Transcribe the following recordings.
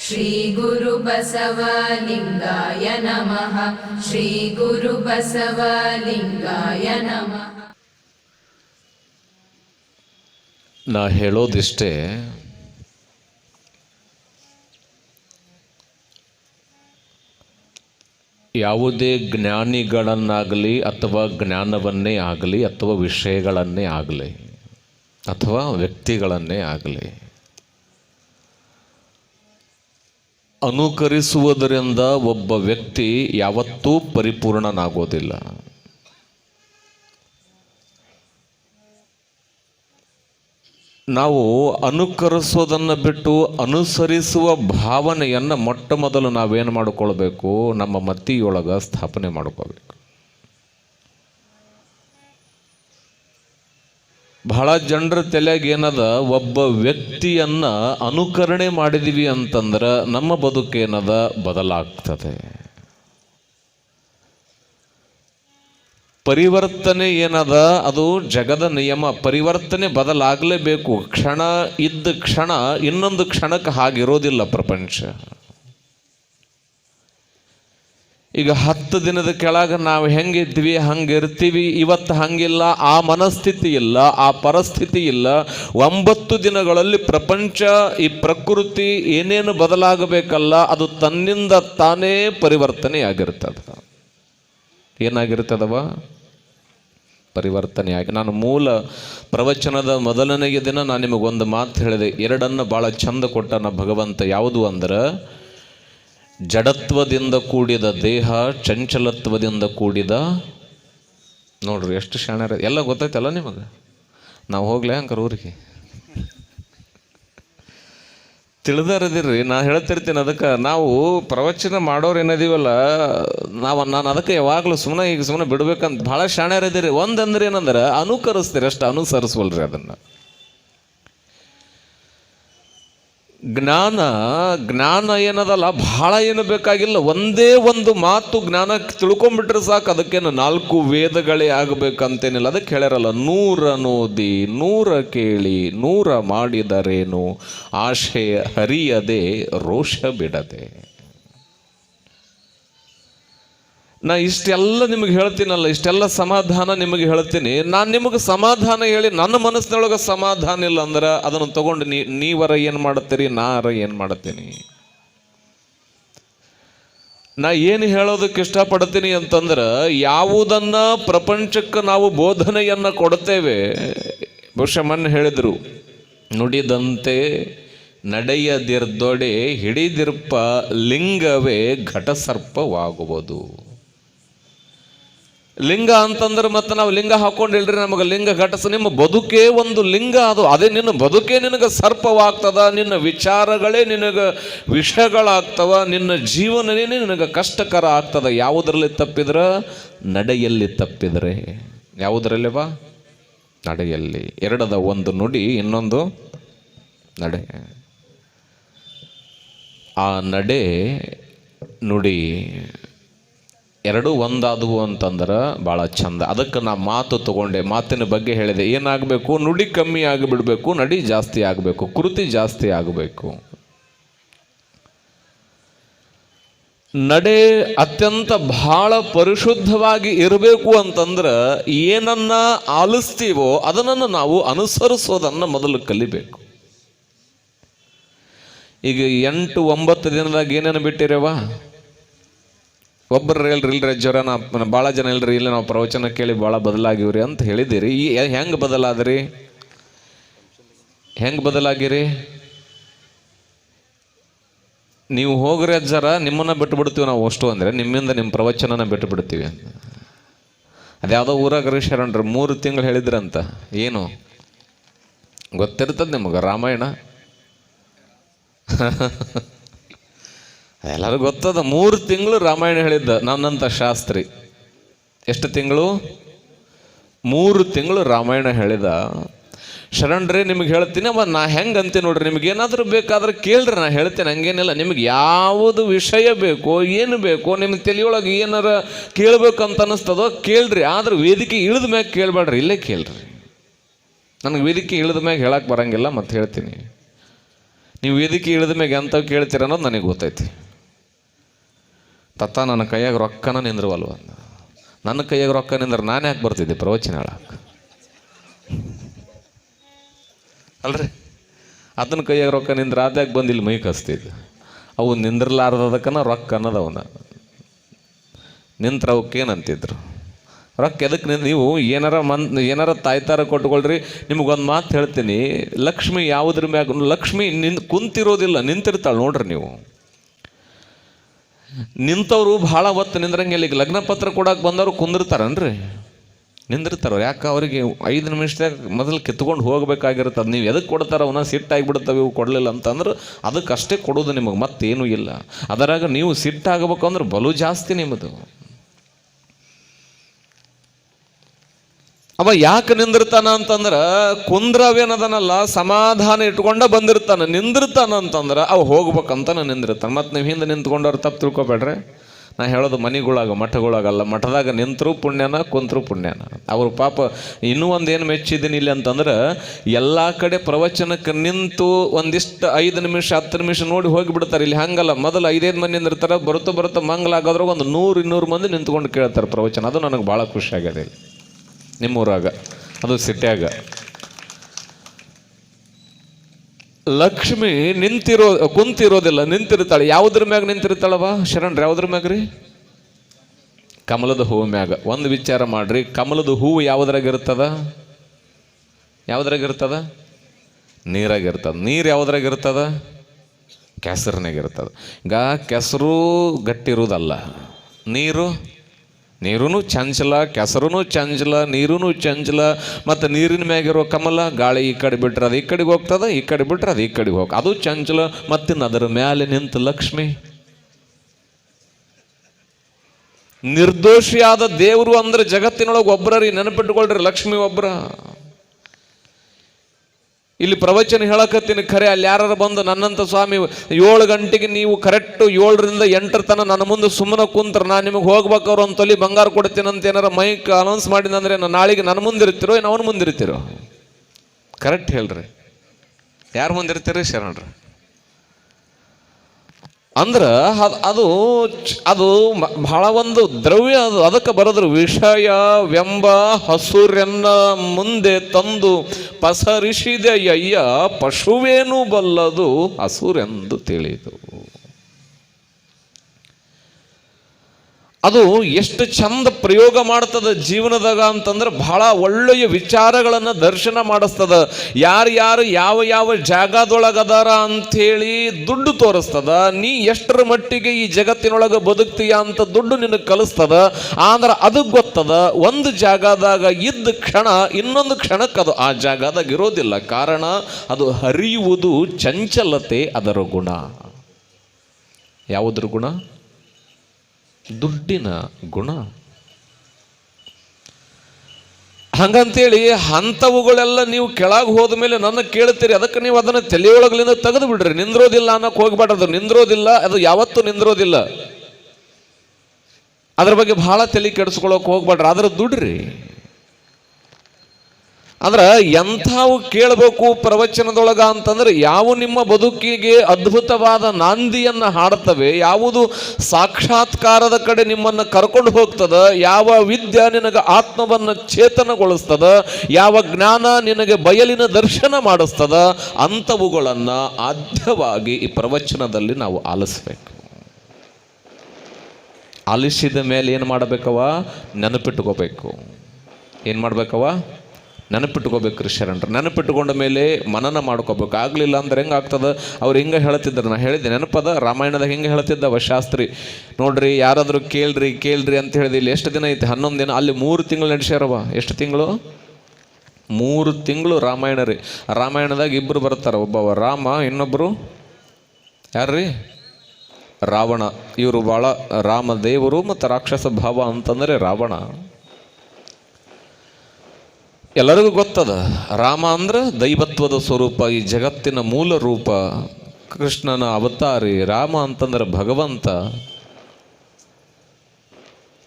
श्रीगुरुबसवलिङ्गाय नमः श्रीगुरुबसवलिङ्गाय नमः ನಾ ಹೇಳೋದಿಷ್ಟೇ ಯಾವುದೇ ಜ್ಞಾನಿಗಳನ್ನಾಗಲಿ ಅಥವಾ ಜ್ಞಾನವನ್ನೇ ಆಗಲಿ ಅಥವಾ ವಿಷಯಗಳನ್ನೇ ಆಗಲಿ ಅಥವಾ ವ್ಯಕ್ತಿಗಳನ್ನೇ ಆಗಲಿ ಅನುಕರಿಸುವುದರಿಂದ ಒಬ್ಬ ವ್ಯಕ್ತಿ ಯಾವತ್ತೂ ಪರಿಪೂರ್ಣನಾಗೋದಿಲ್ಲ. ನಾವು ಅನುಕರಿಸೋದನ್ನು ಬಿಟ್ಟು ಅನುಸರಿಸುವ ಭಾವನೆಯನ್ನು ಮೊಟ್ಟ ಮೊದಲು ನಾವೇನು ಮಾಡಿಕೊಳ್ಬೇಕು? ನಮ್ಮ ಮತಿಯೊಳಗೆ ಸ್ಥಾಪನೆ ಮಾಡ್ಕೋಬೇಕು ಬಹಳ ಜನರ ತಲೆಗೆ ಏನದ, ಒಬ್ಬ ವ್ಯಕ್ತಿಯನ್ನ ಅನುಕರಣೆ ಮಾಡಿದೀವಿ ಅಂತಂದ್ರೆ ನಮ್ಮ ಬದುಕೇನದ ಬದಲಾಗ್ತದೆ. ಪರಿವರ್ತನೆ ಏನದ, ಅದು ಜಗದ ನಿಯಮ. ಪರಿವರ್ತನೆ ಬದಲಾಗಲೇಬೇಕು. ಕ್ಷಣ ಇದ್ದ ಕ್ಷಣ ಇನ್ನೊಂದು ಕ್ಷಣಕ್ಕೆ ಹಾಗಿರೋದಿಲ್ಲ ಪ್ರಪಂಚ. ಈಗ ಹತ್ತು ದಿನದ ಕೆಳಗೆ ನಾವು ಹೆಂಗಿದ್ವಿ ಹಂಗೆ ಇರ್ತೀವಿ ಇವತ್ತು ಹಂಗಿಲ್ಲ, ಆ ಮನಸ್ಥಿತಿ ಇಲ್ಲ, ಆ ಪರಿಸ್ಥಿತಿ ಇಲ್ಲ. ಒಂಬತ್ತು ದಿನಗಳಲ್ಲಿ ಪ್ರಪಂಚ, ಈ ಪ್ರಕೃತಿ ಏನೇನು ಬದಲಾಗಬೇಕಲ್ಲ, ಅದು ತನ್ನಿಂದ ತಾನೇ ಪರಿವರ್ತನೆಯಾಗಿರ್ತದೆ. ಏನಾಗಿರ್ತದವ? ಪರಿವರ್ತನೆಯಾಗಿ. ನಾನು ಮೂಲ ಪ್ರವಚನದ ಮೊದಲನೆಯ ದಿನ ನಾನು ನಿಮಗೊಂದು ಮಾತು ಹೇಳಿದೆ. ಎರಡನ್ನು ಭಾಳ ಚಂದ ಕೊಟ್ಟನ ಭಗವಂತ ಯಾವುದು ಅಂದ್ರೆ ಜಡತ್ವದಿಂದ ಕೂಡಿದ ದೇಹ, ಚಂಚಲತ್ವದಿಂದ ಕೂಡಿದ, ನೋಡ್ರಿ ಎಷ್ಟು ಶಾಣ್ಯರ ಎಲ್ಲ ಗೊತ್ತೈತಲ್ಲ ನಿಮಗೆ? ನಾವು ಹೋಗ್ಲೇ ಅಂಕರ ಊರಿಗೆ. ತಿಳಿದಾರದಿರ್ರಿ ನಾ ಹೇಳ್ತಿರ್ತೀನಿ ಅದಕ್ಕೆ. ನಾವು ಪ್ರವಚನ ಮಾಡೋರು ಏನದೀವಲ್ಲ, ನಾವು, ನಾನು ಅದಕ್ಕೆ ಯಾವಾಗಲೂ ಸುಮ್ಮನೆ ಈಗ ಸುಮ್ಮನೆ ಬಿಡ್ಬೇಕಂತ ಭಾಳ ಶಾಣ್ಯರಿದ್ದೀರಿ ಒಂದಂದ್ರೆ ಏನಂದ್ರೆ, ಅನುಕರಿಸ್ತೀರಿ ಅಷ್ಟು, ಅನುಸರಿಸ್ವಲ್ರಿ ಅದನ್ನು. ಜ್ಞಾನ ಜ್ಞಾನ ಏನದಲ್ಲ, ಬಹಳ ಏನು ಬೇಕಾಗಿಲ್ಲ. ಒಂದೇ ಒಂದು ಮಾತು ಜ್ಞಾನ ತಿಳ್ಕೊಂಬಿಟ್ರೆ ಸಾಕು, ಅದಕ್ಕೇನು ನಾಲ್ಕು ವೇದಗಳೇ ಆಗಬೇಕಂತೇನಿಲ್ಲ. ಅದಕ್ಕೆ ಹೇಳ್ಯಾರಲ್ಲ, ನೂರ ನೋದಿ ನೂರ ಕೇಳಿ, ನೂರ ಮಾಡಿದರೇನು? ಆಶೆ ಹರಿಯದೆ, ರೋಷ ಬಿಡದೆ. ನಾ ಇಷ್ಟೆಲ್ಲ ನಿಮಗೆ ಹೇಳ್ತೀನಲ್ಲ, ಇಷ್ಟೆಲ್ಲ ಸಮಾಧಾನ ನಿಮಗೆ ಹೇಳ್ತೀನಿ. ನಾನು ನಿಮಗೆ ಸಮಾಧಾನ ಹೇಳಿ, ನನ್ನ ಮನಸ್ಸಿನೊಳಗೆ ಸಮಾಧಾನ ಇಲ್ಲ ಅಂದ್ರೆ ಅದನ್ನು ತಗೊಂಡು ನೀ, ನೀವರ ಏನು ಮಾಡುತ್ತೀರಿ, ನಾರ ಏನು ಮಾಡುತ್ತೀನಿ ನಾ ಏನು ಹೇಳೋದಕ್ಕೆ ಇಷ್ಟಪಡ್ತೀನಿ ಅಂತಂದ್ರೆ, ಯಾವುದನ್ನ ಪ್ರಪಂಚಕ್ಕೆ ನಾವು ಬೋಧನೆಯನ್ನು ಕೊಡ್ತೇವೆ, ಬಹುಶಃ ಹೇಳಿದರು, ನುಡಿದಂತೆ ನಡೆಯದಿರ್ದೊಡೆ ಹಿಡಿದಿರ್ಪ ಲಿಂಗವೇ ಘಟಸರ್ಪವಾಗುವುದು. ಲಿಂಗ ಅಂತಂದ್ರೆ ಮತ್ತೆ ನಾವು ಲಿಂಗ ಹಾಕೊಂಡಿಲ್ರಿ ನಮಗೆ ಲಿಂಗ ಘಟಸ. ನಿಮ್ಮ ಬದುಕೇ ಒಂದು ಲಿಂಗ ಅದು. ಅದೇ ನಿನ್ನ ಬದುಕೇ ನಿನಗೆ ಸರ್ಪವಾಗ್ತದ, ನಿನ್ನ ವಿಚಾರಗಳೇ ನಿನಗೆ ವಿಷಗಳಾಗ್ತವ, ನಿನ್ನ ಜೀವನನೇ ನಿನಗೆ ಕಷ್ಟಕರ ಆಗ್ತದ. ಯಾವುದರಲ್ಲಿ ತಪ್ಪಿದ್ರೆ? ನಡೆಯಲ್ಲಿ ತಪ್ಪಿದರೆ. ಯಾವುದರಲ್ಲಿ ಬಾ? ನಡೆಯಲ್ಲಿ. ಎರಡದ ಒಂದು ನುಡಿ, ಇನ್ನೊಂದು ನಡೆ. ಆ ನಡೆ ನುಡಿ ಎರಡೂ ಒಂದಾದವು ಅಂತಂದ್ರೆ ಭಾಳ ಚಂದ. ಅದಕ್ಕೆ ನಾ ಮಾತು ತಗೊಂಡೆ, ಮಾತಿನ ಬಗ್ಗೆ ಹೇಳಿದೆ. ಏನಾಗಬೇಕು? ನುಡಿ ಕಮ್ಮಿ ಆಗಿಬಿಡಬೇಕು, ನಡಿ ಜಾಸ್ತಿ ಆಗಬೇಕು ಕೃತಿ ಜಾಸ್ತಿ ಆಗಬೇಕು. ನಡೆ ಅತ್ಯಂತ ಬಹಳ ಪರಿಶುದ್ಧವಾಗಿ ಇರಬೇಕು ಅಂತಂದ್ರೆ ಏನನ್ನ ಆಲಿಸ್ತೀವೋ ಅದನ್ನು ನಾವು ಅನುಸರಿಸೋದನ್ನು ಮೊದಲು ಕಲಿಬೇಕು. ಈಗ ಎಂಟು ಒಂಬತ್ತು ದಿನದಾಗ ಏನೇನು ಬಿಟ್ಟಿರವ? ಒಬ್ಬರು ಹೇಳ್ರಿ, ಇಲ್ರಿ ಜ್ವರ ನಾ ಭಾಳ ಜನ ಇಲ್ರಿ, ಇಲ್ಲ ನಾವು ಪ್ರವಚನ ಕೇಳಿ ಭಾಳ ಬದಲಾಗಿವ್ರಿ ಅಂತ ಹೇಳಿದಿರಿ ಈ ಹೆಂಗೆ ಬದಲಾದ್ರಿ? ಹೆಂಗೆ ಬದಲಾಗಿರಿ? ನೀವು ಹೋಗ್ರಿ ಅಜ್ಜರ ನಿಮ್ಮನ್ನು ಬಿಟ್ಟು ಬಿಡ್ತೀವಿ ನಾವು ಅಷ್ಟು ಅಂದರೆ, ನಿಮ್ಮಿಂದ ನಿಮ್ಮ ಪ್ರವಚನನ ಬಿಟ್ಟು ಬಿಡ್ತೀವಿ ಅಂತ ಅದ್ಯಾವುದೋ ಊರಾಗ ಶರಣ್ರಿ, ಮೂರು ತಿಂಗಳು ಹೇಳಿದ್ರಂತ, ಏನು? ಗೊತ್ತಿರ್ತದೆ ನಿಮಗೆ ರಾಮಾಯಣ? ಎಲ್ಲರೂ ಗೊತ್ತದ, ಮೂರು ತಿಂಗಳು ರಾಮಾಯಣ ಹೇಳಿದ್ದ ನನ್ನಂಥ ಶಾಸ್ತ್ರಿ. ಎಷ್ಟು ತಿಂಗಳು? ಮೂರು ತಿಂಗಳು ರಾಮಾಯಣ ಹೇಳಿದ, ಶರಣ್ರಿ, ನಿಮಗೆ ಹೇಳ್ತೀನಿ ಅವ ನಾ ಹೆಂಗೆ ಅಂತೀನಿ ನೋಡ್ರಿ, ನಿಮ್ಗೆ ಏನಾದರೂ ಬೇಕಾದ್ರೆ ಕೇಳ್ರಿ, ನಾ ಹೇಳ್ತೇನೆ, ಹಂಗೇನಿಲ್ಲ. ನಿಮ್ಗೆ ಯಾವುದು ವಿಷಯ ಬೇಕೋ, ಏನು ಬೇಕೋ ನಿಮ್ಮ ತಲೆಯೊಳಗೆ ಏನಾರ ಅಂತ ಅನ್ನಿಸ್ತದೋ ಕೇಳ್ರಿ. ಆದ್ರೆ ವೇದಿಕೆ ಇಳಿದ ಮ್ಯಾಗ ಕೇಳಬೇಡ್ರಿ, ಇಲ್ಲೇ ಕೇಳ್ರಿ. ನನಗೆ ವೇದಿಕೆ ಇಳಿದ ಮ್ಯಾಗ ಹೇಳಕ್ಕೆ ಬರಂಗಿಲ್ಲ ಮತ್ತೆ ಹೇಳ್ತೀನಿ. ನೀವು ವೇದಿಕೆ ಇಳಿದ ಮ್ಯಾಗ ಎಂಥವು ಕೇಳ್ತೀರ ಅನ್ನೋದು ನನಗೆ ಗೊತ್ತೈತಿ. ತತ್ತ ನನ್ನ ಕೈಯಾಗ ರೊಕ್ಕನ ನಿಂದ್ರವಲ್ವ? ನನ್ನ ಕೈಯಾಗ ರೊಕ್ಕ ನಿಂದ್ರೆ ನಾನು ಯಾಕೆ ಬರ್ತಿದ್ದೆ ಪ್ರವಚನ ಹೇಳಕ್ಕೆ ಅಲ್ರಿ? ಅದನ್ನ ಕೈಯಾಗ ರೊಕ್ಕ ನಿಂದ್ರೆ ಅದ್ಯಾಕೆ ಬಂದು ಇಲ್ಲಿ ಮೈ ಕಸ್ತಿದ್ದು. ಅವು ನಿಂದ್ರಲಾರ್ದದಕ್ಕನ ರೊಕ್ಕ ಅನ್ನೋದು ಅವನ ನಿಂತ್ರ ಅವಕ್ಕೇನಂತಿದ್ರು ರೊಕ್ಕ ಎದಕ್ಕೆ ನೀವು? ಏನಾರ ಮನ್, ಏನಾರ ತಾಯ್ತಾರ ಕೊಟ್ಕೊಳ್ರಿ ನಿಮಗೊಂದು ಮಾತು ಹೇಳ್ತೀನಿ. ಲಕ್ಷ್ಮಿ ಯಾವುದ್ರ ಮ್ಯಾಗ, ಲಕ್ಷ್ಮಿ ನಿನ್ ಕುಂತಿರೋದಿಲ್ಲ, ನಿಂತಿರ್ತಾಳೆ ನೋಡ್ರಿ ನೀವು. ನಿಂತವರು ಭಾಳ ಹೊತ್ತು ನಿಂದ್ರಂಗಿಲ್ಲ ಈಗ ಲಗ್ನ ಪತ್ರ ಕೊಡಕ್ಕೆ ಬಂದವರು ಕುಂದಿರ್ತಾರನ್ರಿ? ನಿಂದಿರ್ತಾರ ಯಾಕೆ ಅವರಿಗೆ ಐದು ನಿಮಿಷದಾಗ ಮೊದಲು ಕಿತ್ಕೊಂಡು ಹೋಗ್ಬೇಕಾಗಿರುತ್ತೆ ಅದು ನೀವು ಎದಕ್ಕೆ ಕೊಡ್ತಾರ ಅವನ್ನ ಸಿಟ್ಟಾಗಿಬಿಡ್ತವೆ, ಇವು ಕೊಡಲಿಲ್ಲ ಅಂತಂದ್ರೆ ಅದಕ್ಕಷ್ಟೇ ಕೊಡೋದು ನಿಮಗೆ, ಮತ್ತೇನೂ ಇಲ್ಲ. ಅದರಾಗ ನೀವು ಸಿಟ್ಟಾಗಬೇಕು ಅಂದ್ರೆ ಬಲು ಜಾಸ್ತಿ ನಿಮ್ಮದು ಅವ ಯಾಕೆ ನಿಂದಿರ್ತಾನ ಅಂತಂದ್ರ ಕುಂದ್ರವೇನದನಲ್ಲ, ಸಮಾಧಾನ ಇಟ್ಕೊಂಡ ಬಂದಿರ್ತಾನೆ. ನಿಂದಿರ್ತಾನ ಅಂತಂದ್ರ ಅವ್ ಹೋಗ್ಬೇಕಂತ ನಿಂದಿರ್ತಾನೆ. ಮತ್ತೆ ನೀವು ಹಿಂದೆ ನಿಂತ್ಕೊಂಡವ್ರು ತಪ್ಪು ತಿಳ್ಕೊಬೇಡ್ರಿ. ನಾ ಹೇಳೋದು ಮನೆಗಳಾಗ, ಮಠಗಳಾಗಲ್ಲ. ಮಠದಾಗ ನಿಂತರೂ ಪುಣ್ಯನ, ಕುಂತರೂ ಪುಣ್ಯನ. ಅವ್ರ ಪಾಪ ಇನ್ನೂ ಒಂದು ಏನು ಮೆಚ್ಚಿದ್ದೀನಿ ಇಲ್ಲಿ ಅಂತಂದ್ರೆ, ಎಲ್ಲ ಕಡೆ ಪ್ರವಚನಕ್ಕೆ ನಿಂತು ಒಂದಿಷ್ಟು ಐದು ನಿಮಿಷ, ಹತ್ತು ನಿಮಿಷ ನೋಡಿ ಹೋಗಿಬಿಡ್ತಾರೆ. ಇಲ್ಲಿ ಹಂಗಲ್ಲ, ಮೊದಲು ಐದೈದು ಮಂದಿ ನಿಂದಿರ್ತಾರೆ. ಬರುತ್ತಾ ಬರುತ್ತಾ ಮಂಗಲಾಗೋದ್ರಾಗ ಒಂದು ನೂರು, ಇನ್ನೂರು ಮಂದಿ ನಿಂತ್ಕೊಂಡು ಕೇಳ್ತಾರೆ ಪ್ರವಚನ. ಅದು ನನಗೆ ಭಾಳ ಖುಷಿ ಆಗಿದೆ ಇಲ್ಲಿ. ನಿಮ್ಮೂರಾಗ. ಅದು ಸಿಟ್ಯಾಗ. ಲಕ್ಷ್ಮಿ ನಿಂತಿರೋ, ಕುಂತಿರೋದಿಲ್ಲ, ನಿಂತಿರ್ತಾಳೆ. ಯಾವುದ್ರ ಮ್ಯಾಗ ನಿಂತಿರ್ತಾಳವ ಶರಣ್ರ ಯಾವುದ್ರ ಮ್ಯಾಗ ರೀ? ಕಮಲದ ಹೂವು ಮ್ಯಾಗ. ಒಂದು ವಿಚಾರ ಮಾಡ್ರಿ. ಕಮಲದ ಹೂವು ಯಾವುದ್ರಾಗಿರ್ತದ ಯಾವುದ್ರಾಗಿರ್ತದ ನೀರಾಗಿರ್ತದ ನೀರು ಯಾವುದ್ರಾಗ ಕೆಸರಿನಾಗಿರ್ತದ ಈಗ ಕೆಸರು ಗಟ್ಟಿರುವುದಲ್ಲ ನೀರು ನೀರೂ ಚಂಚಲ ಕೆಸರೂ ಚಂಚಲ ನೀರೂ ಚಂಚಲ, ಮತ್ತು ನೀರಿನ ಮ್ಯಾಗಿರೋ ಕಮಲ, ಗಾಳಿ ಈ ಕಡೆ ಬಿಟ್ರೆ ಅದು ಈ ಕಡೆಗೆ ಹೋಗ್ತದೆ, ಈ ಕಡೆ ಬಿಟ್ರೆ ಅದು ಈ ಕಡೆಗೆ ಹೋಗ ಅದು ಚಂಚಲ ಮತ್ತಿನ್ನು ಅದರ ಮ್ಯಾಲೆ ನಿಂತು ಲಕ್ಷ್ಮಿ. ನಿರ್ದೋಷಿಯಾದ ದೇವರು ಅಂದ್ರೆ ಜಗತ್ತಿನೊಳಗೆ ಒಬ್ಬರ ರೀ ನೆನಪಿಟ್ಕೊಳ್ರಿ ಲಕ್ಷ್ಮಿ ಒಬ್ಬರ ಇಲ್ಲಿ ಪ್ರವಚನ ಹೇಳಕತ್ತೀನಿ, ಖರೆ, ಅಲ್ಲಿ ಯಾರು ಬಂದು ನನ್ನಂತ ಸ್ವಾಮಿ, ಏಳು ಗಂಟೆಗೆ ನೀವು ಕರೆಕ್ಟ್ ಏಳರಿಂದ ಎಂಟರ ತನಕ ನನ್ನ ಮುಂದೆ ಸುಮ್ಮನೆ ಕುಂತ್ರ, ನಾನು ನಿಮಗೆ ಹೋಗ್ಬೇಕಾದ್ರು ಒಂದು ತೊಲಿ ಬಂಗಾರ ಕೊಡ್ತೀನಿ ಅಂತ ಏನಾರ ಮೈಕ್ ಅನೌನ್ಸ್ ಮಾಡಿದಂದ್ರೆ ನಾನು ನಾಳೆಗೆ ನನ್ನ ಮುಂದಿರ್ತಿರೋ ಏನು ಅವನ ಮುಂದಿರ್ತಿರೋ ಕರೆಕ್ಟ್ ಹೇಳ್ರಿ. ಯಾರು ಮುಂದಿರ್ತೀರಿ ಶರಣರು. ಅಂದ್ರ ಅದ್- ಅದು ಬಹಳ ಒಂದು ದ್ರವ್ಯ ಅದು. ಅದಕ್ಕೆ ಬರೋದ್ರ ವಿಷಯ ವೆಂಬ ಹಸುರೆನ್ನ ಮುಂದೆ ತಂದು ಪಸರಿಸಿದೆಯಯ್ಯ, ಪಶುವೇನೂ ಬಲ್ಲದು ಹಸುರೆಂದು ತಿಳಿದು. ಅದು ಎಷ್ಟು ಚಂದ ಪ್ರಯೋಗ ಮಾಡ್ತದ ಜೀವನದಾಗ ಅಂತಂದ್ರೆ ಬಹಳ ಒಳ್ಳೆಯ ವಿಚಾರಗಳನ್ನು ದರ್ಶನ ಮಾಡಿಸ್ತದ. ಯಾರ್ಯಾರು ಯಾವ ಯಾವ ಜಾಗದೊಳಗದಾರ ಅಂಥೇಳಿ ದುಡ್ಡು ತೋರಿಸ್ತದ. ನೀ ಎಷ್ಟರ ಮಟ್ಟಿಗೆ ಈ ಜಗತ್ತಿನೊಳಗೆ ಬದುಕ್ತೀಯ ಅಂತ ದುಡ್ಡು ನಿನಗೆ ಕಲಿಸ್ತದ. ಆದ್ರೆ ಅದು ಗೊತ್ತದ, ಒಂದು ಜಾಗದಾಗ ಇದ್ದ ಕ್ಷಣ, ಇನ್ನೊಂದು ಕ್ಷಣಕ್ಕೆ ಅದು ಆ ಜಾಗದಾಗ ಇರೋದಿಲ್ಲ. ಕಾರಣ ಅದು ಹರಿಯುವುದು ಚಂಚಲತೆ ಅದರ ಗುಣ. ಯಾವುದ್ರ ಗುಣ? ದುಡ್ಡಿನ ಗುಣ. ಹಂಗಂತೇಳಿ ಅಂಥವುಗಳೆಲ್ಲ ನೀವು ಕೆಳಗೆ ಹೋದ ಮೇಲೆ ನನ್ನ ಕೇಳ್ತೀರಿ, ಅದಕ್ಕೆ ನೀವು ಅದನ್ನು ತಲೆಯೊಳಗಲಿಂದ ತೆಗೆದು ಬಿಡ್ರಿ. ನಿಂದ್ರೋದಿಲ್ಲ ಅನ್ನೋಕೆ ಹೋಗ್ಬೇಡ್ರಿ ಅದು ನಿಂದ್ರೋದಿಲ್ಲ, ಅದು ಯಾವತ್ತೂ ನಿಂದ್ರೋದಿಲ್ಲ. ಅದ್ರ ಬಗ್ಗೆ ಬಹಳ ತಲೆ ಕೆಡಿಸ್ಕೊಳ್ಳೋಕೆ ಹೋಗ್ಬೇಡ್ರಿ ಆದ್ರೆ ದುಡ್ರಿ. ಅಂದ್ರೆ ಎಂಥವು ಕೇಳಬೇಕು ಪ್ರವಚನದೊಳಗ ಅಂತಂದ್ರೆ ಯಾವ ನಿಮ್ಮ ಬದುಕಿಗೆ ಅದ್ಭುತವಾದ ನಾಂದಿಯನ್ನು ಹಾಡ್ತವೆ, ಯಾವುದು ಸಾಕ್ಷಾತ್ಕಾರದ ಕಡೆ ನಿಮ್ಮನ್ನು ಕರ್ಕೊಂಡು ಹೋಗ್ತದ, ಯಾವ ವಿದ್ಯೆ ನಿನಗೆ ಆತ್ಮವನ್ನು ಚೇತನಗೊಳಿಸ್ತದ, ಯಾವ ಜ್ಞಾನ ನಿನಗೆ ಬಯಲಿನ ದರ್ಶನ ಮಾಡಿಸ್ತದ ಅಂಥವುಗಳನ್ನು ಆದ್ಯವಾಗಿ ಈ ಪ್ರವಚನದಲ್ಲಿ ನಾವು ಆಲಿಸ್ಬೇಕು. ಆಲಿಸಿದ ಮೇಲೆ ಏನು ಮಾಡಬೇಕವ ನೆನಪಿಟ್ಕೋಬೇಕು. ಏನು ಮಾಡ್ಬೇಕವ ನೆನಪಿಟ್ಕೋಬೇಕು ಶರಣರು ನೆನಪಿಟ್ಕೊಂಡ ಮೇಲೆ ಮನನ ಮಾಡ್ಕೋಬೇಕು. ಆಗಲಿಲ್ಲ ಅಂದ್ರೆ ಹೆಂಗೆ ಆಗ್ತದೆ? ಅವ್ರು ಹಿಂಗೆ ಹೇಳ್ತಿದ್ರು. ನಾ ಹೇಳಿದ್ದೆ, ನೆನಪದ? ರಾಮಾಯಣದಾಗ ಹಿಂಗೆ ಹೇಳ್ತಿದ್ದವ ಶಾಸ್ತ್ರಿ. ನೋಡ್ರಿ, ಯಾರಾದರೂ ಕೇಳ್ರಿ ಕೇಳ್ರಿ ಅಂತ ಹೇಳಿದ ಇಲ್ಲಿ ಎಷ್ಟು ದಿನ ಐತೆ? ಹನ್ನೊಂದು ದಿನ? ಅಲ್ಲಿ ಮೂರು ತಿಂಗಳು ನಡೆಸ್ಯಾರವ ಎಷ್ಟು ತಿಂಗಳು? ಮೂರು ತಿಂಗಳು ರಾಮಾಯಣ ರೀ. ರಾಮಾಯಣದಾಗ ಇಬ್ಬರು ಬರ್ತಾರೆ. ಒಬ್ಬವ ರಾಮ ಇನ್ನೊಬ್ಬರು ಯಾರ್ರೀ? ರಾವಣ. ಇವರು ಭಾಳ ರಾಮ ದೇವರು ಮತ್ತು ರಾಕ್ಷಸ ಭಾವ ಅಂತಂದರೆ ರಾವಣ. ಎಲ್ಲರಿಗೂ ಗೊತ್ತದ, ರಾಮ ಅಂದ್ರೆ ದೈವತ್ವದ ಸ್ವರೂಪ, ಈ ಜಗತ್ತಿನ ಮೂಲ ರೂಪ, ಕೃಷ್ಣನ ಅವತಾರಿ, ರಾಮ ಅಂತಂದ್ರೆ ಭಗವಂತ.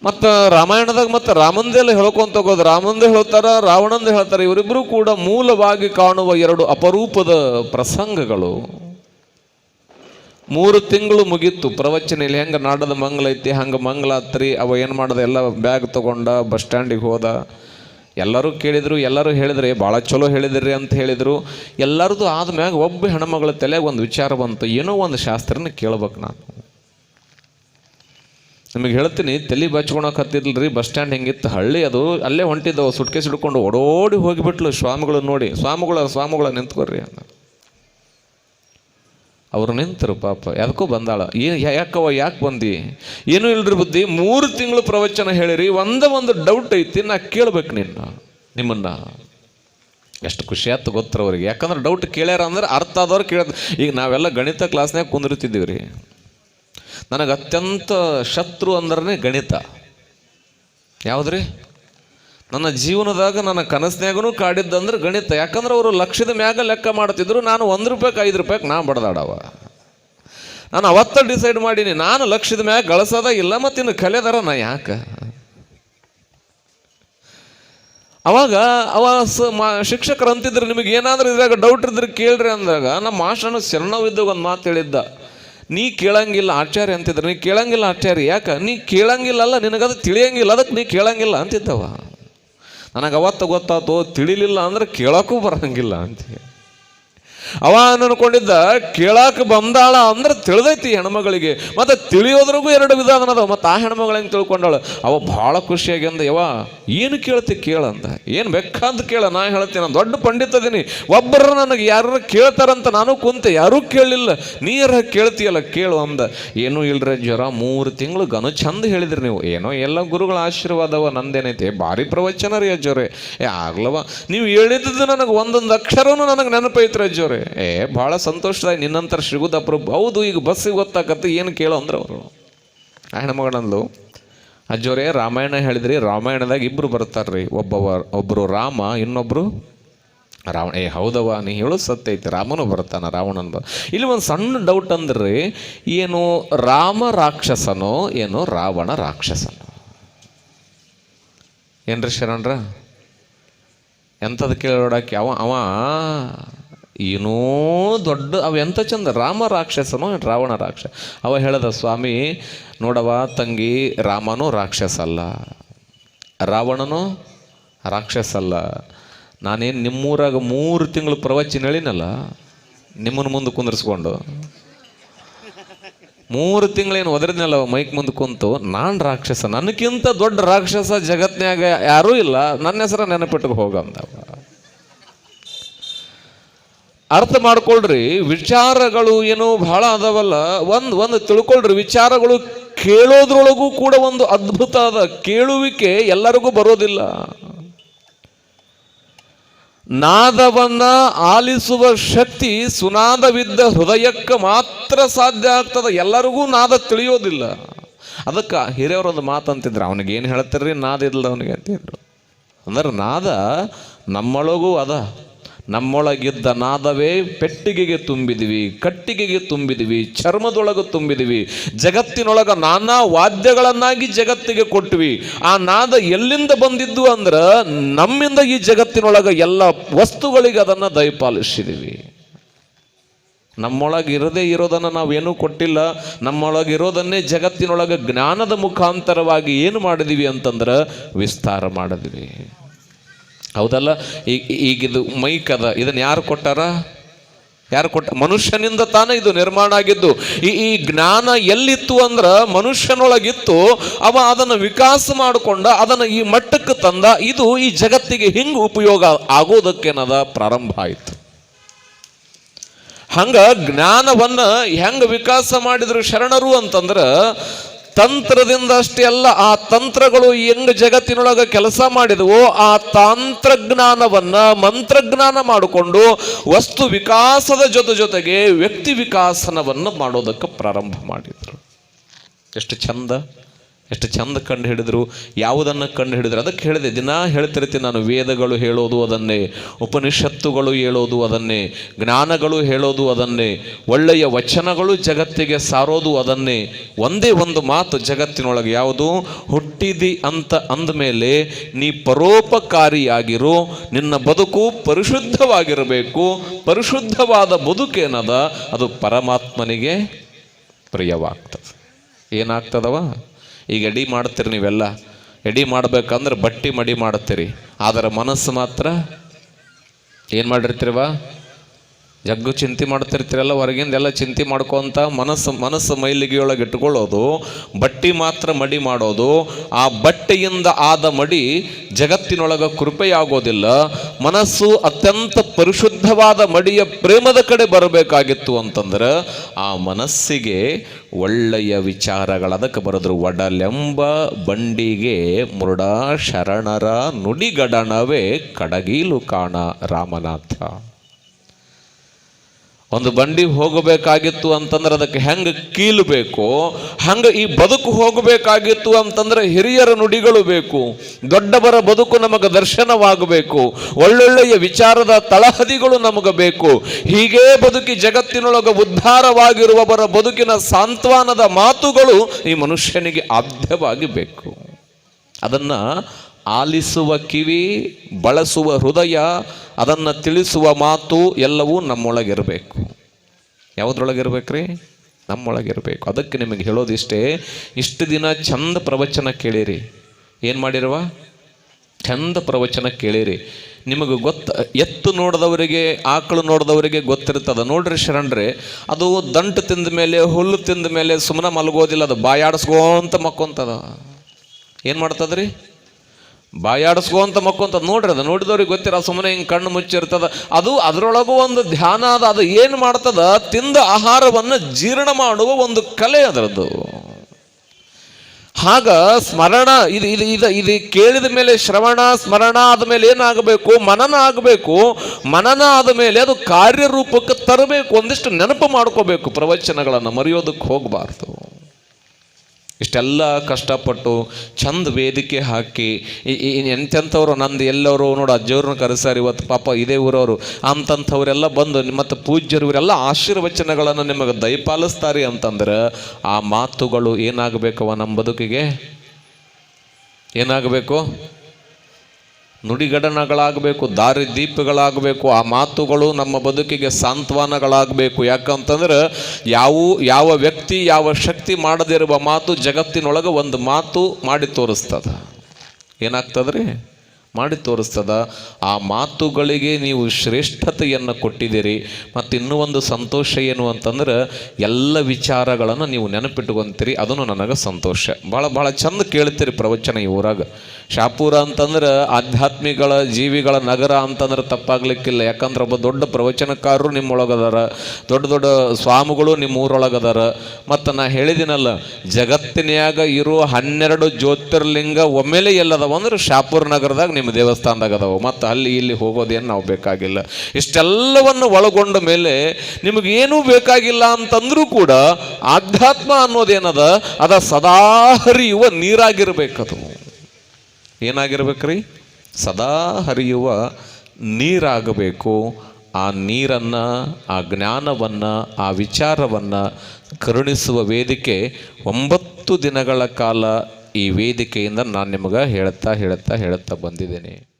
ಮತ್ತು ರಾಮಾಯಣದಾಗ ಮತ್ತು ರಾಮಂದೆಲ್ಲ ಹೇಳ್ಕೊಂತ ಹೋಗೋದು, ರಾಮಂದೇ ಹೇಳ್ತಾರ, ರಾವಣಂದೇ ಹೇಳ್ತಾರೆ ಇವರಿಬ್ಬರು ಕೂಡ ಮೂಲವಾಗಿ ಕಾಣುವ ಎರಡು ಅಪರೂಪದ ಪ್ರಸಂಗಗಳು. ಮೂರು ತಿಂಗಳು ಮುಗೀತು ಪ್ರವಚನ ಇಲ್ಲಿ ಹೆಂಗೆ ನಾಡದ ಮಂಗಲ ಐತಿ, ಹಂಗೆ ಮಂಗಲಾತ್ರಿ, ಅವ ಏನು ಮಾಡ್ದೆ, ಎಲ್ಲ ಬ್ಯಾಗ್ ತಗೊಂಡ, ಬಸ್ ಸ್ಟ್ಯಾಂಡಿಗೆ ಹೋದ. ಎಲ್ಲರೂ ಕೇಳಿದರು, ಎಲ್ಲರೂ ಹೇಳಿದ್ರಿ ಭಾಳ ಚಲೋ ಹೇಳಿದ್ರಿ ಅಂತ ಹೇಳಿದರು. ಎಲ್ಲರದು ಆದ್ಮ್ಯಾಗ ಒಬ್ಬ ಹೆಣ್ಮಗಳ ತಲೆ ಒಂದು ವಿಚಾರ ಬಂತು. ಏನೋ ಒಂದು ಶಾಸ್ತ್ರನ ಕೇಳ್ಬೇಕು ನಾನು. ನಿಮಗೆ ಹೇಳ್ತೀನಿ, ತಲೆ ಬಚ್ಕೊಳಕ್ಕೆ ಹತ್ತಿದ್ಲರಿ, ಬಸ್ ಸ್ಟ್ಯಾಂಡ್ ಹೆಂಗಿತ್ತು, ಹಳ್ಳಿ ಅದು, ಅಲ್ಲೇ ಹೊಂಟಿದ್ದವು, ಸುಟ್ಕೇಸ್ ಹಿಡ್ಕೊಂಡು ಓಡೋಡಿ ಹೋಗಿಬಿಟ್ಲು ಸ್ವಾಮಿಗಳು ನೋಡಿ. ಸ್ವಾಮಿಗಳ ಸ್ವಾಮಿಗಳ ನಿಂತ್ಕೊರ್ರಿ ಅಂದ. ಅವ್ರು ನಿಂತರು ಪಾಪ. ಯಾಕೋ ಬಂದಾಳ. ಏನು ಯಾಕವ ಯಾಕೆ ಬಂದಿ? ಏನೂ ಇಲ್ರಿ ಬುದ್ಧಿ, ಮೂರು ತಿಂಗಳು ಪ್ರವಚನ ಹೇಳಿರಿ, ಒಂದೇ ಒಂದು ಡೌಟ್ ಐತಿ, ನಾ ಕೇಳ್ಬೇಕು ನಿನ್ನ, ನಿಮ್ಮನ್ನ. ಎಷ್ಟು ಖುಷಿ ಆಯ್ತು ಗೊತ್ತರ ಅವ್ರಿಗೆ. ಯಾಕಂದ್ರೆ ಡೌಟ್ ಕೇಳ್ಯಾರ ಅಂದ್ರೆ ಅರ್ಥ ಆದವ್ರು ಕೇಳ ಈಗ ನಾವೆಲ್ಲ ಗಣಿತ ಕ್ಲಾಸ್ನಾಗ ಕುಂದಿರ್ತಿದ್ದೀವಿ ರೀ ನನಗೆ ಅತ್ಯಂತ ಶತ್ರು ಅಂದ್ರೆ ಗಣಿತ. ಯಾವುದ್ರಿ? ನನ್ನ ಜೀವನದಾಗ ನನ್ನ ಕನಸಿನಾಗೂ ಕಾಡಿದ್ದಂದ್ರೆ ಗಣಿತ. ಯಾಕಂದ್ರೆ ಅವರು ಲಕ್ಷದ ಮ್ಯಾಗ ಲೆಕ್ಕ ಮಾಡ್ತಿದ್ರು, ನಾನು ಒಂದು ರೂಪಾಯಿಗೆ ಐದು ರೂಪಾಯಿಗೆ ನಾ ಬಡದಾಡವ. ನಾನು ಅವತ್ತ ಡಿಸೈಡ್ ಮಾಡೀನಿ, ನಾನು ಲಕ್ಷದ ಮ್ಯಾಗ ಗಳಿಸೋದ ಇಲ್ಲ ಮತ್ತು ಇನ್ನು ಕಲೆದಾರ ನಾ ಯಾಕೆ? ಅವಾಗ ಅವ ಸ ಮಾ ಶಿಕ್ಷಕರು ಅಂತಿದ್ರು ನಿಮಗೆ, ಏನಾದರೂ ಇದ್ರಾಗ ಡೌಟ್ ಇದ್ರೆ ಕೇಳ್ರಿ ಅಂದಾಗ, ನಮ್ಮ ಮಾಸ್ಟರ್ನು ಶರಣವಿದ್ದಾಗ ಒಂದು ಮಾತು ಹೇಳಿದ್ದ, ನೀ ಕೇಳಂಗಿಲ್ಲ ಆಚಾರ್ಯ ಅಂತಿದ್ರು. ನೀ ಕೇಳಂಗಿಲ್ಲ ಆಚಾರ್ಯ, ಯಾಕೆ? ನೀ ಕೇಳಂಗಿಲ್ಲಲ್ಲ ನಿನಗದು ತಿಳಿಯಂಗಿಲ್ಲ ಅದಕ್ಕೆ ನೀ ಕೇಳಂಗಿಲ್ಲ ಅಂತಿದ್ದವ. ನನಗೆ ಅವತ್ತು ಗೊತ್ತಾಯ್ತು ತಿಳಿಲಿಲ್ಲ ಅಂದ್ರೆ ಕೇಳೋಕ್ಕೂ ಬರಂಗಿಲ್ಲ ಅಂತ ಅವ ಅನ್ಕೊಂಡಿದ್ದ ಕೇಳಾಕ ಬಂದಾಳ ಅಂದ್ರೆ ತಿಳಿದೈತಿ ಹೆಣ್ಮಗಳಿಗೆ. ಮತ್ತೆ ತಿಳಿಯೋದ್ರಿಗೂ ಎರಡು ವಿಧ ಅದಾವ, ಮತ್ತೆ ಆ ಹೆಣ್ಮಗಳು ಹೆಂಗೆ ತಿಳ್ಕೊಂಡಾಳ? ಅವ ಭಾಳ ಖುಷಿಯಾಗಿ ಅಂದ ಯವ ಏನು ಕೇಳ್ತಿ ಕೇಳಂದ ಏನು ಬೇಕಾದ ಕೇಳ, ನಾ ಹೇಳ್ತೀನಿ, ನಾನು ದೊಡ್ಡ ಪಂಡಿತ ಅದೀನಿ ಒಬ್ಬರು ನನಗೆ ಯಾರು ಕೇಳ್ತಾರಂತ ನಾನು ಕುಂತೆ, ಯಾರೂ ಕೇಳಲಿಲ್ಲ ನೀರ ಕೇಳ್ತೀಯಲ್ಲ, ಕೇಳು ಅಂದ. ಏನೂ ಇಲ್ರಿ ಜ್ವರ, ಮೂರು ತಿಂಗಳು ಗನು ಚಂದ ಹೇಳಿದ್ರಿ ನೀವು. ಏನೋ ಎಲ್ಲ ಗುರುಗಳ ಆಶೀರ್ವಾದವ ನಂದೇನೈತಿ? ಭಾರಿ ಪ್ರವಚನ ರೀ ಅಜ್ಜೋರೆ. ಏ ಆಗ್ಲವ, ನೀವು ಹೇಳಿದ್ದು ನನಗೆ ಒಂದೊಂದು ಅಕ್ಷರವೂ ನನಗೆ ನೆನಪೈತ್ರಿ ಅಜ್ಜೋರೆ. ಏ, ಭಾಳ ಸಂತೋಷದಾಗ ನಿನ್ನಂತರ ಸಿಗುದ ಹೌದು, ಈಗ ಬಸ್ಸಿಗೆ ಗೊತ್ತಾಕತ್ತೆ ಏನು ಕೇಳೋ ಅಂದ್ರೆ ಅವರು. ಆ ಹೆಣ್ಮಗಳಂದ್ಲು, ಅಜ್ಜೋರೇ, ರಾಮಾಯಣ ಹೇಳಿದ್ರಿ, ರಾಮಾಯಣದಾಗ ಇಬ್ಬರು ಬರ್ತಾರ್ರಿ ಒಬ್ಬವ ಒಬ್ಬರು ರಾಮ ಇನ್ನೊಬ್ಬರು ರಾವಣ ಏ ಹೌದವ ನೀ ಹೇಳು ಸತ್ಯ ಐತಿ, ರಾಮನು ಬರ್ತಾನ ರಾವಣನ ಬ ಇಲ್ಲಿ ಒಂದು ಸಣ್ಣ ಡೌಟ್ ಅಂದ್ರೆ, ಏನು ರಾಮ ರಾಕ್ಷಸನೋ, ಏನು ರಾವಣ ರಾಕ್ಷಸನೋ? ಏನ್ರಿ ಶರಣ್ರ? ಎಂಥದ್ದು ಕೇಳೋಡಕ್ಕೆ ಅವ ಅವ ಏನೋ ದೊಡ್ಡ, ಅವ ಎಂಥ ಚಂದ, ರಾಮ ರಾಕ್ಷಸನೋ ರಾವಣ ರಾಕ್ಷಸ ಅವ ಹೇಳದ, ಸ್ವಾಮಿ ನೋಡವ ತಂಗಿ, ರಾಮನೋ ರಾಕ್ಷಸ ಅಲ್ಲ ರಾವಣನೋ ರಾಕ್ಷಸ ಅಲ್ಲ ನಾನೇನು ನಿಮ್ಮೂರಾಗ ಮೂರು ತಿಂಗಳು ಪ್ರವಚನ ಹೇಳಿನಲ್ಲ ನಿಮ್ಮನ್ನು ಮುಂದೆ ಕುಂದರ್ಸ್ಕೊಂಡು? ಮೂರು ತಿಂಗಳೇನು ಒದರಿದ್ನಲ್ಲ ಮೈಕ್ ಮುಂದೆ ಕುಂತು, ನಾನು ರಾಕ್ಷಸ ನನಗಿಂತ ದೊಡ್ಡ ರಾಕ್ಷಸ ಜಗತ್ನ್ಯಾಗ ಯಾರೂ ಇಲ್ಲ, ನನ್ನ ಹೆಸರ ನೆನಪಿಟ್ಟು ಹೋಗಂದವ. ಅರ್ಥ ಮಾಡ್ಕೊಳ್ರಿ, ವಿಚಾರಗಳು ಏನು ಬಹಳ ಅದವಲ್ಲ, ಒಂದು ಒಂದು ತಿಳ್ಕೊಳ್ರಿ, ವಿಚಾರಗಳು ಕೇಳೋದ್ರೊಳಗೂ ಕೂಡ ಒಂದು ಅದ್ಭುತ ಅದ, ಕೇಳುವಿಕೆ ಎಲ್ಲರಿಗೂ ಬರೋದಿಲ್ಲ. ನಾದವನ್ನ ಆಲಿಸುವ ಶಕ್ತಿ ಸುನಾದವಿದ್ದ ಹೃದಯಕ್ಕೆ ಮಾತ್ರ ಸಾಧ್ಯ ಆಗ್ತದ, ಎಲ್ಲರಿಗೂ ನಾದ ತಿಳಿಯೋದಿಲ್ಲ. ಅದಕ್ಕೆ ಹಿರಿಯವರೊಂದು ಮಾತಂತಿದ್ರು, ಅವನಿಗೆ ಏನು ಹೇಳ್ತಾರ್ರಿ ನಾದ ಇಲ್ಲ ಅವನಿಗೆ ಅಂತಿದ್ರು. ಅಂದ್ರೆ ನಾದ ನಮ್ಮೊಳಗೂ ಅದ. ನಮ್ಮೊಳಗಿದ್ದ ನಾದವೇ ಪೆಟ್ಟಿಗೆಗೆ ತುಂಬಿದಿವಿ, ಕಟ್ಟಿಗೆಗೆ ತುಂಬಿದಿವಿ, ಚರ್ಮದೊಳಗೆ ತುಂಬಿದಿವಿ. ಜಗತ್ತಿನೊಳಗ ನಾನಾ ವಾದ್ಯಗಳನ್ನಾಗಿ ಜಗತ್ತಿಗೆ ಕೊಟ್ವಿ. ಆ ನಾದ ಎಲ್ಲಿಂದ ಬಂದಿದ್ದು ಅಂದ್ರೆ ನಮ್ಮಿಂದ ಈ ಜಗತ್ತಿನೊಳಗ ಎಲ್ಲ ವಸ್ತುಗಳಿಗೆ ಅದನ್ನು ದಯಪಾಲಿಸಿದೀವಿ. ನಮ್ಮೊಳಗೆ ಇರದೇ ಇರೋದನ್ನು ನಾವೇನೂ ಕೊಟ್ಟಿಲ್ಲ. ನಮ್ಮೊಳಗೆ ಇರೋದನ್ನೇ ಜಗತ್ತಿನೊಳಗೆ ಜ್ಞಾನದ ಮುಖಾಂತರವಾಗಿ ಏನು ಮಾಡಿದೀವಿ ಅಂತಂದ್ರೆ ವಿಸ್ತಾರ ಮಾಡಿದ್ವಿ. ಹೌದಲ್ಲ? ಈಗ ಈಗಿದು ಮೈಕ್ ಅದ ಇದನ್ನು ಯಾರು ಕೊಟ್ಟಾರ? ಯಾರು ಕೊಟ್ಟ? ಮನುಷ್ಯನಿಂದ ತಾನೇ ಇದು ನಿರ್ಮಾಣ ಆಗಿದ್ದು. ಈ ಈ ಜ್ಞಾನ ಎಲ್ಲಿತ್ತು ಅಂದ್ರೆ ಮನುಷ್ಯನೊಳಗಿತ್ತು. ಅವ ಅದನ್ನು ವಿಕಾಸ ಮಾಡಿಕೊಂಡ, ಅದನ್ನು ಈ ಮಟ್ಟಕ್ಕೆ ತಂದ. ಇದು ಈ ಜಗತ್ತಿಗೆ ಹಿಂಗೆ ಉಪಯೋಗ ಆಗೋದಕ್ಕೇನದ? ಪ್ರಾರಂಭ ಆಯಿತು. ಹಂಗ ಜ್ಞಾನವನ್ನ ಹೆಂಗೆ ವಿಕಾಸ ಮಾಡಿದ್ರು ಶರಣರು ಅಂತಂದ್ರ ತಂತ್ರದಿಂದ ಅಷ್ಟೇ ಅಲ್ಲ, ಆ ತಂತ್ರಗಳು ಹೆಂಗ್ ಜಗತ್ತಿನೊಳಗ ಕೆಲಸ ಮಾಡಿದವೋ ಆ ತಂತ್ರಜ್ಞಾನವನ್ನ ಮಂತ್ರಜ್ಞಾನ ಮಾಡಿಕೊಂಡು ವಸ್ತು ವಿಕಾಸದ ಜೊತೆ ಜೊತೆಗೆ ವ್ಯಕ್ತಿ ವಿಕಾಸನವನ್ನು ಮಾಡೋದಕ್ಕೆ ಪ್ರಾರಂಭ ಮಾಡಿದ್ರು. ಎಷ್ಟು ಚಂದ. ಎಷ್ಟು ಚಂದ ಕಂಡು ಹಿಡಿದ್ರು, ಯಾವುದನ್ನು ಕಂಡು ಹಿಡಿದ್ರು, ಅದಕ್ಕೆ ಹೇಳಿದೆ, ದಿನ ಹೇಳ್ತಿರ್ತೀನಿ ನಾನು ವೇದಗಳು ಹೇಳೋದು ಅದನ್ನೇ, ಉಪನಿಷತ್ತುಗಳು ಹೇಳೋದು ಅದನ್ನೇ, ಜ್ಞಾನಗಳು ಹೇಳೋದು ಅದನ್ನೇ, ಒಳ್ಳೆಯ ವಚನಗಳು ಜಗತ್ತಿಗೆ ಸಾರೋದು ಅದನ್ನೇ, ಒಂದೇ ಒಂದು ಮಾತು ಜಗತ್ತಿನೊಳಗೆ ಯಾವುದು? ಹುಟ್ಟಿದಿ ಅಂತ ಅಂದಮೇಲೆ, ನೀ ಪರೋಪಕಾರಿಯಾಗಿರು, ನಿನ್ನ ಬದುಕು ಪರಿಶುದ್ಧವಾಗಿರಬೇಕು, ಪರಿಶುದ್ಧವಾದ ಬದುಕೇನದ ಅದು ಪರಮಾತ್ಮನಿಗೆ ಪ್ರಿಯವಾಗ್ತದೆ. ಏನಾಗ್ತದವ? ಈಗ ಎಡಿ ಮಾಡ್ತೀರಿ ನೀವೆಲ್ಲ. ಎಡಿ ಮಾಡ್ಬೇಕಂದ್ರೆ ಬಟ್ಟಿ ಮಡಿ ಮಾಡ್ತೀರಿ. ಆದರೆ ಮನಸ್ಸು ಮಾತ್ರ ಏನು ಮಾಡಿರ್ತೀರವ ಜಗ್ಗು ಚಿಂತೆ ಮಾಡ್ತಿರ್ತೀರಲ್ಲ ಹೊರಗಿಂದ ಎಲ್ಲ ಚಿಂತೆ ಮಾಡ್ಕೊಂತ ಮನಸ್ಸು ಮನಸ್ಸು ಮೈಲಿಗೆಯೊಳಗೆ ಇಟ್ಕೊಳ್ಳೋದು ಬಟ್ಟಿ ಮಾತ್ರ ಮಡಿ ಮಾಡೋದು, ಆ ಬಟ್ಟೆಯಿಂದ ಆದ ಮಡಿ ಜಗತ್ತಿನೊಳಗೆ ಕೃಪೆಯಾಗೋದಿಲ್ಲ, ಮನಸ್ಸು ಅತ್ಯಂತ ಪರಿಶುದ್ಧವಾದ ಮಡಿಯ ಪ್ರೇಮದ ಕಡೆ ಬರಬೇಕಾಗಿತ್ತು ಅಂತಂದ್ರೆ, ಆ ಮನಸ್ಸಿಗೆ ಒಳ್ಳೆಯ ವಿಚಾರಗಳು, ಅದಕ್ಕೆ ಬರೆದ್ರು ಒಡಲೆಂಬ ಬಂಡಿಗೆ ಮುರುಡ ಶರಣರ ನುಡಿಗಡಣವೇ ಕಡಗೀಲು ಕಾಣ ರಾಮನಾಥ. ಒಂದು ಬಂಡಿ ಹೋಗಬೇಕಾಗಿತ್ತು ಅಂತಂದ್ರೆ ಅದಕ್ಕೆ ಹೆಂಗೆ ಕೀಲು ಬೇಕು, ಹಂಗೆ ಈ ಬದುಕು ಹೋಗಬೇಕಾಗಿತ್ತು ಅಂತಂದ್ರೆ ಹಿರಿಯರ ನುಡಿಗಳು ಬೇಕು. ದೊಡ್ಡವರ ಬದುಕು ನಮಗೆ ದರ್ಶನವಾಗಬೇಕು. ಒಳ್ಳೊಳ್ಳೆಯ ವಿಚಾರದ ತಳಹದಿಗಳು ನಮಗೆ ಬೇಕು. ಹೀಗೇ ಬದುಕಿ ಜಗತ್ತಿನೊಳಗೆ ಉದ್ಧಾರವಾಗಿರುವವರ ಬದುಕಿನ ಸಾಂತ್ವನದ ಮಾತುಗಳು ಈ ಮನುಷ್ಯನಿಗೆ ಆದ್ಯವಾಗಿ ಬೇಕು. ಅದನ್ನು ಆಲಿಸುವ ಕಿವಿ, ಬಳಸುವ ಹೃದಯ, ಅದನ್ನು ತಿಳಿಸುವ ಮಾತು ಎಲ್ಲವೂ ನಮ್ಮೊಳಗಿರಬೇಕು. ಯಾವುದ್ರೊಳಗಿರ್ಬೇಕ್ರಿ? ನಮ್ಮೊಳಗಿರಬೇಕು. ಅದಕ್ಕೆ ನಿಮಗೆ ಹೇಳೋದಿಷ್ಟೇ, ಇಷ್ಟು ದಿನ ಚಂದ ಪ್ರವಚನ ಕೇಳಿರಿ. ಏನು ಮಾಡಿರುವ? ಚಂದ ಪ್ರವಚನ ಕೇಳಿರಿ. ನಿಮಗೆ ಗೊತ್ತ, ಎತ್ತು ನೋಡಿದವರಿಗೆ, ಆಕಳು ನೋಡಿದವರಿಗೆ ಗೊತ್ತಿರ್ತದೆ. ನೋಡ್ರಿ ಶರಣ್ರೆ, ಅದು ದಂಟು ತಿಂದ ಮೇಲೆ, ಹುಲ್ಲು ತಿಂದ ಮೇಲೆ ಸುಮ್ಮನೆ ಮಲಗೋದಿಲ್ಲ, ಅದು ಬಾಯಾಡಿಸ್ಕೊಂತ ಮಕ್ಕೊಂತದ. ಏನು ಮಾಡ್ತದ್ರಿ? ಬಾಯಾಡಿಸ್ಕೊಂತ ಮಕ್ಕೊಂತ ನೋಡ್ರಿ, ಅದು ನೋಡಿದವ್ರಿಗೆ ಗೊತ್ತಿರ ಸುಮ್ಮನೆ ಹಿಂಗೆ ಕಣ್ಣು ಮುಚ್ಚಿರ್ತದ. ಅದು ಅದರೊಳಗೂ ಒಂದು ಧ್ಯಾನ ಅದ, ಅದು ಏನು ಮಾಡ್ತದ? ತಿಂದ ಆಹಾರವನ್ನು ಜೀರ್ಣ ಮಾಡುವ ಒಂದು ಕಲೆ ಅದರದ್ದು. ಆಗ ಸ್ಮರಣ, ಇದು ಇದು ಇದು ಇದು ಕೇಳಿದ ಮೇಲೆ ಶ್ರವಣ, ಸ್ಮರಣ ಆದ ಮೇಲೆ ಏನಾಗಬೇಕು? ಮನನ ಆಗಬೇಕು. ಮನನ ಆದ ಮೇಲೆ ಅದು ಕಾರ್ಯರೂಪಕ್ಕೆ ತರಬೇಕು, ಒಂದಿಷ್ಟು ನೆನಪು ಮಾಡ್ಕೋಬೇಕು ಪ್ರವಚನಗಳನ್ನು, ಮರೆಯೋದಕ್ಕೆ ಹೋಗಬಾರ್ದು. ಇಷ್ಟೆಲ್ಲ ಕಷ್ಟಪಟ್ಟು ಚಂದ ವೇದಿಕೆ ಹಾಕಿ ಎಂತೆಂಥವ್ರು ನಂದು ಎಲ್ಲವರು ನೋಡು ಅಜ್ಜವ್ರನ್ನ ಕರೆಸಾರ ಇವತ್ತು ಪಾಪ ಇದೇ ಊರವರು. ಅಂತಂಥವರೆಲ್ಲ ಬಂದು ಮತ್ತು ಪೂಜ್ಯರು ಇವರೆಲ್ಲ ಆಶೀರ್ವಚನಗಳನ್ನು ನಿಮಗೆ ದಯಪಾಲಿಸ್ತಾರೆ ಅಂತಂದ್ರೆ ಆ ಮಾತುಗಳು ಏನಾಗಬೇಕವ ನಮ್ಮ ಬದುಕಿಗೆ? ಏನಾಗಬೇಕು? ನುಡಿಗಡನಗಳಾಗಬೇಕು ದಾರಿ ದೀಪಗಳಾಗಬೇಕು ಆ ಮಾತುಗಳು ನಮ್ಮ ಬದುಕಿಗೆ ಸಾಂತ್ವನಗಳಾಗಬೇಕು. ಯಾಕಂತಂದ್ರೆ ಯಾವ ಯಾವ ವ್ಯಕ್ತಿ, ಯಾವ ಶಕ್ತಿ ಮಾಡದಿರುವ ಮಾತು ಜಗತ್ತಿನೊಳಗೆ ಒಂದು ಮಾತು ಮಾಡಿ ತೋರಿಸ್ತದ. ಏನಾಗ್ತದ್ರಿ? ಮಾಡಿ ತೋರಿಸ್ತದ. ಆ ಮಾತುಗಳಿಗೆ ನೀವು ಶ್ರೇಷ್ಠತೆಯನ್ನು ಕೊಟ್ಟಿದ್ದೀರಿ. ಮತ್ತು ಇನ್ನೂ ಒಂದು ಸಂತೋಷ ಏನು ಅಂತಂದ್ರೆ ಎಲ್ಲ ವಿಚಾರಗಳನ್ನು ನೀವು ನೆನಪಿಟ್ಟುಕೊಂತೀರಿ ಅದನ್ನು ನನಗೆ ಸಂತೋಷ. ಭಾಳ ಭಾಳ ಚಂದ ಕೇಳ್ತೀರಿ ಪ್ರವಚನ ಈ ಊರಾಗ. ಶಾಪುರ ಅಂತಂದ್ರೆ ಆಧ್ಯಾತ್ಮಿಗಳ ಜೀವಿಗಳ ನಗರ ಅಂತಂದ್ರೆ ತಪ್ಪಾಗ್ಲಿಕ್ಕಿಲ್ಲ. ಯಾಕಂದ್ರೆ ಒಬ್ಬ ದೊಡ್ಡ ಪ್ರವಚನಕಾರರು ನಿಮ್ಮೊಳಗದಾರ, ದೊಡ್ಡ ದೊಡ್ಡ ಸ್ವಾಮಿಗಳು ನಿಮ್ಮ ಊರೊಳಗದಾರ ಮತ್ತು ನಾ ಹೇಳಿದಿನಲ್ಲ, ಜಗತ್ತಿನ್ಯಾಗ ಇರೋ ಹನ್ನೆರಡು ಜ್ಯೋತಿರ್ಲಿಂಗ ಒಮ್ಮೆಲೆ ಎಲ್ಲದವ ಅಂದ್ರೆ ಶಾಪುರ ನಗರದಾಗ ನಿಮ್ಮ ದೇವಸ್ಥಾನದಾಗ ಅದಾವ. ಮತ್ತು ಅಲ್ಲಿ ಇಲ್ಲಿ ಹೋಗೋದೇನು ನಾವು ಬೇಕಾಗಿಲ್ಲ. ಇಷ್ಟೆಲ್ಲವನ್ನು ಒಳಗೊಂಡ ಮೇಲೆ ನಿಮಗೇನೂ ಬೇಕಾಗಿಲ್ಲ ಅಂತಂದ್ರೂ ಕೂಡ ಆಧ್ಯಾತ್ಮ ಅನ್ನೋದೇನದ, ಅದ ಸದಾ ಹರಿಯುವ ನೀರಾಗಿರ್ಬೇಕದು. ಏನಾಗಿರ್ಬೇಕ್ರಿ? ಸದಾ ಹರಿಯುವ ನೀರಾಗಬೇಕು. ಆ ನೀರನ್ನು, ಆ ಜ್ಞಾನವನ್ನು, ಆ ವಿಚಾರವನ್ನು ಕರುಣಿಸುವ ವೇದಿಕೆ ಒಂಬತ್ತು ದಿನಗಳ ಕಾಲ ಈ ವೇದಿಕೆಯಿಂದ ನಾನು ನಿಮಗೆ ಹೇಳ್ತಾ ಹೇಳ್ತಾ ಹೇಳ್ತಾ ಬಂದಿದ್ದೇನೆ.